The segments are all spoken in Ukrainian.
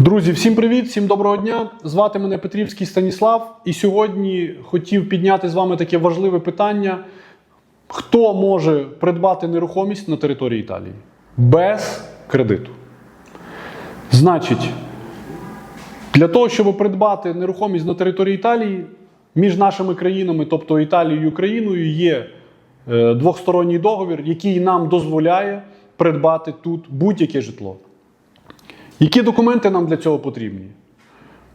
Друзі, всім привіт, всім доброго дня. Звати мене Петрівський Станіслав. І сьогодні хотів підняти з вами таке важливе питання: хто може придбати нерухомість на території Італії без кредиту? Значить, для того, щоб придбати нерухомість на території Італії, між нашими країнами, тобто Італією і Україною, є е, двосторонній договір, який нам дозволяє придбати тут будь-яке житло. Які документи нам для цього потрібні?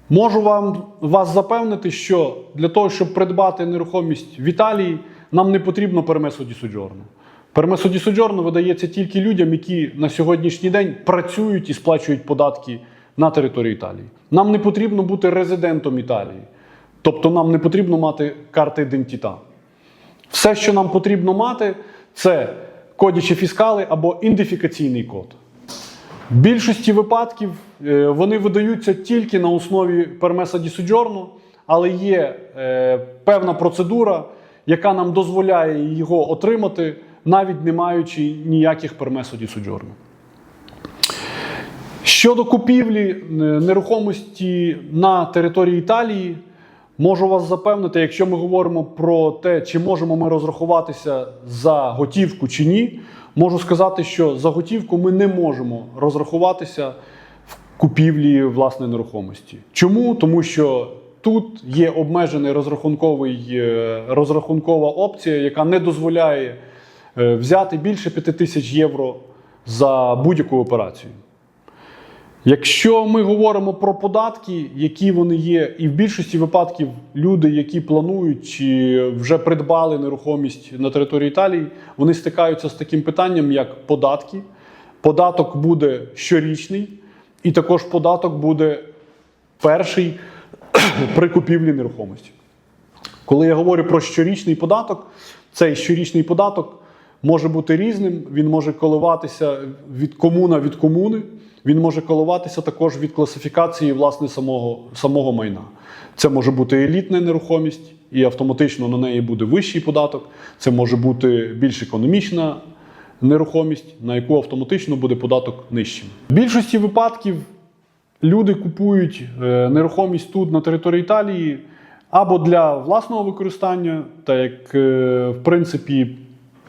Можу вам вас запевнити, що для того, щоб придбати нерухомість в Італії, нам не потрібно пермесо ді суджорно. Пермесо ді суджорно видається тільки людям, які на сьогоднішній день працюють і сплачують податки на території Італії. Нам не потрібно бути резидентом Італії. Тобто нам не потрібно мати карти ідентіта. Все, що нам потрібно мати, це кодічі фіскали або ідентифікаційний код. В більшості випадків е, вони видаються тільки на основі пермеса ді суджорно, але є е, певна процедура, яка нам дозволяє його отримати, навіть не маючи ніяких пермесо ді суджорно. Щодо купівлі е, нерухомості на території Італії, можу вас запевнити, якщо ми говоримо про те, чи можемо ми розрахуватися за готівку чи ні, можу сказати, що за готівку ми не можемо розрахуватися в купівлі власної нерухомості. Чому? Тому що тут є обмежений розрахунковий, е, розрахункова опція, яка не дозволяє е, взяти більше 5 тисяч євро за будь-яку операцію. Якщо ми говоримо про податки, які вони є, і в більшості випадків люди, які планують чи вже придбали нерухомість на території Італії, вони стикаються з таким питанням, як податки. Податок буде щорічний, і також податок буде перший при купівлі нерухомості. Коли я говорю про щорічний податок, цей щорічний податок може бути різним, він може коливатися від комуна від комуни, він може коливатися також від класифікації власне самого, самого майна. Це може бути елітна нерухомість, і автоматично на неї буде вищий податок. Це може бути більш економічна нерухомість, на яку автоматично буде податок нижчим. В більшості випадків люди купують е, нерухомість тут на території Італії або для власного використання, так як е, в принципі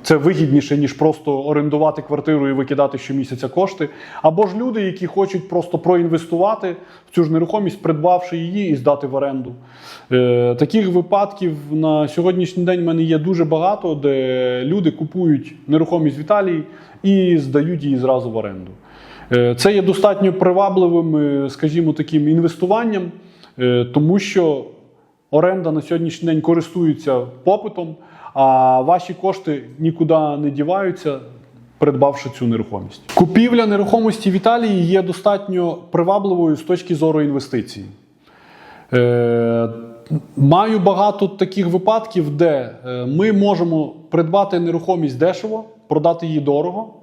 це вигідніше, ніж просто орендувати квартиру і викидати щомісяця кошти, або ж люди, які хочуть просто проінвестувати в цю ж нерухомість, придбавши її і здати в оренду. Е, таких випадків на сьогоднішній день в мене є дуже багато, де люди купують нерухомість в Італії і здають її зразу в оренду. Е, Це є достатньо привабливим, е, скажімо, таким інвестуванням, е, тому що оренда на сьогоднішній день користується попитом, а ваші кошти нікуди не діваються, придбавши цю нерухомість. Купівля нерухомості в Італії є достатньо привабливою з точки зору інвестицій. Е, Маю багато таких випадків, де е, ми можемо придбати нерухомість дешево, продати її дорого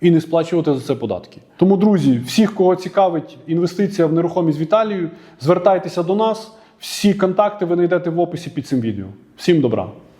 і не сплачувати за це податки. Тому, друзі, всіх, кого цікавить інвестиція в нерухомість в Італію, звертайтеся до нас. Всі контакти ви знайдете в описі під цим відео. Всім добра!